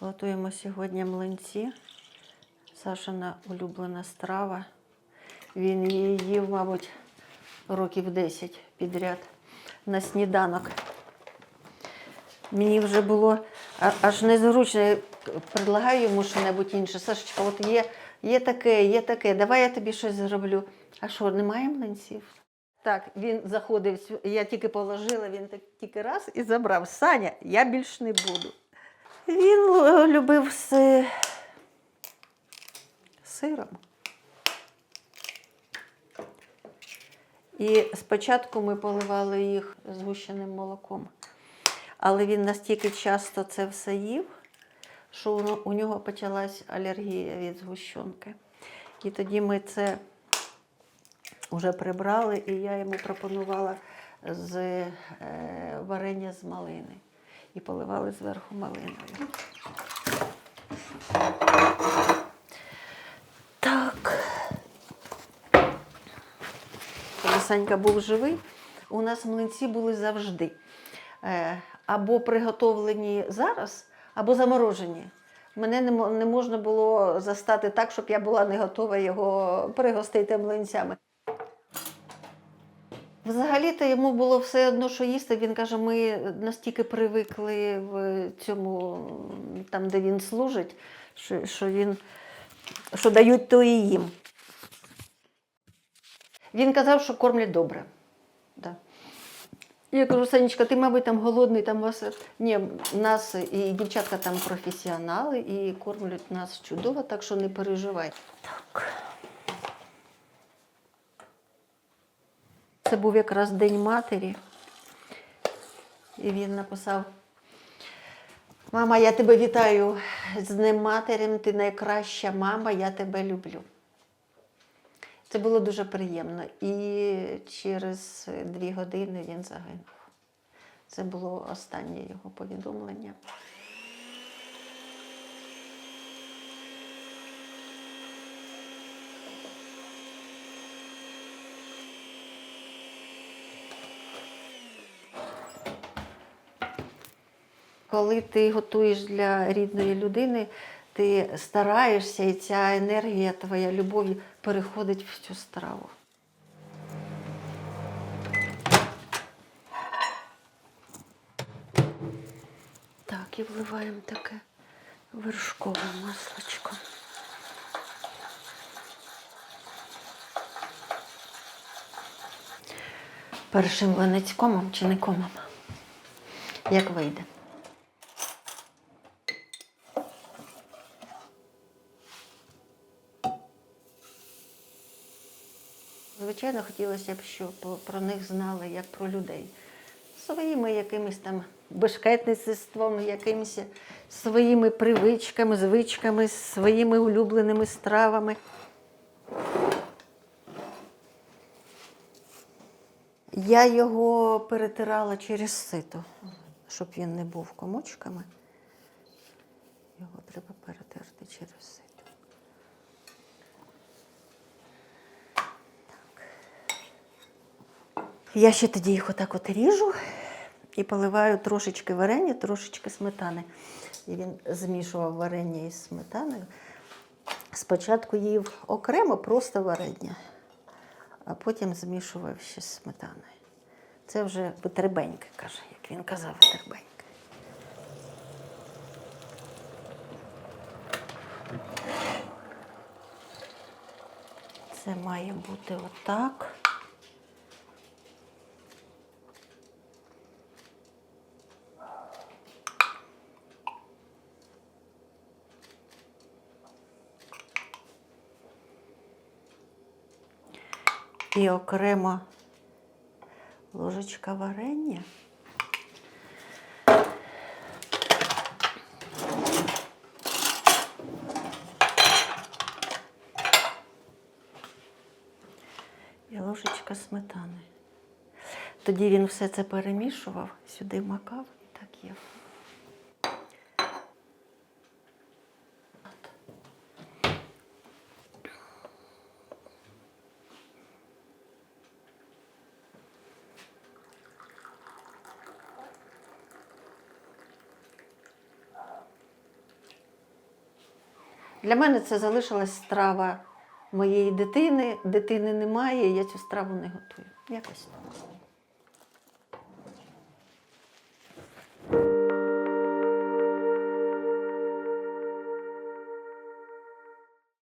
Готуємо сьогодні млинці. Сашина улюблена страва. Він її їв, мабуть, років 10 підряд на сніданок. Мені вже було аж незручно. Я Предлагаю йому що-небудь інше. Сашечка, от є, є таке, є таке, давай я тобі щось зроблю. А що, немає млинців? Так, він заходив, я тільки положила, він тільки раз і забрав. Саня, я більш не буду. Він любив з сиром. І спочатку ми поливали їх згущеним молоком. Але він настільки часто це все їв, що у- у нього почалась алергія від згущенки. І тоді ми це вже прибрали, і я йому пропонувала з е, варення з малини. І поливали зверху малиною. Так. Коли Санька був живий, у нас млинці були завжди. Е, Або приготовлені зараз, або заморожені. Мене не можна було застати так, щоб я була не готова його пригостити млинцями. Взагалі-то йому було все одно, що їсти. Він каже, ми настільки привикли в цьому, там, де він служить, що, що він що дають, то і їм. Він казав, що кормлять добре. Да. Я кажу, Санечка, ти, мабуть, там голодний, там вас. Ні, нас і дівчатка там професіонали і кормлять нас чудово, так що не переживай. Так. Це був якраз День матері. І він написав: Мама, я тебе вітаю з Днем матері, ти найкраща мама, я тебе люблю. Це було дуже приємно. І через дві години він загинув. Це було останнє його повідомлення. Коли ти готуєш для рідної людини, ти стараєшся, і ця енергія, твоя любов переходить в цю страву. Так, і вливаємо таке вершкове маслочко. Першим винець комом чи не комом? Як вийде? Звичайно, хотілося б, щоб про них знали як про людей. Своїми якимись там бешкетництвом, якимись своїми привичками, звичками, своїми улюбленими стравами. Я його перетирала через сито, щоб він не був комочками. Його треба перетерти через сито. Я ще тоді їх отак от ріжу і поливаю трошечки варення, трошечки сметани. І він змішував варення із сметаною. Спочатку їв окремо просто варення, а потім змішував ще з сметаною. Це вже витребеньке, каже, як він казав, витребеньке. Це має бути отак. І окремо ложечка варення. І ложечка сметани. Тоді він все це перемішував, сюди макав і так їв. Для мене це залишилась страва моєї дитини. Дитини немає, я цю страву не готую. Якось.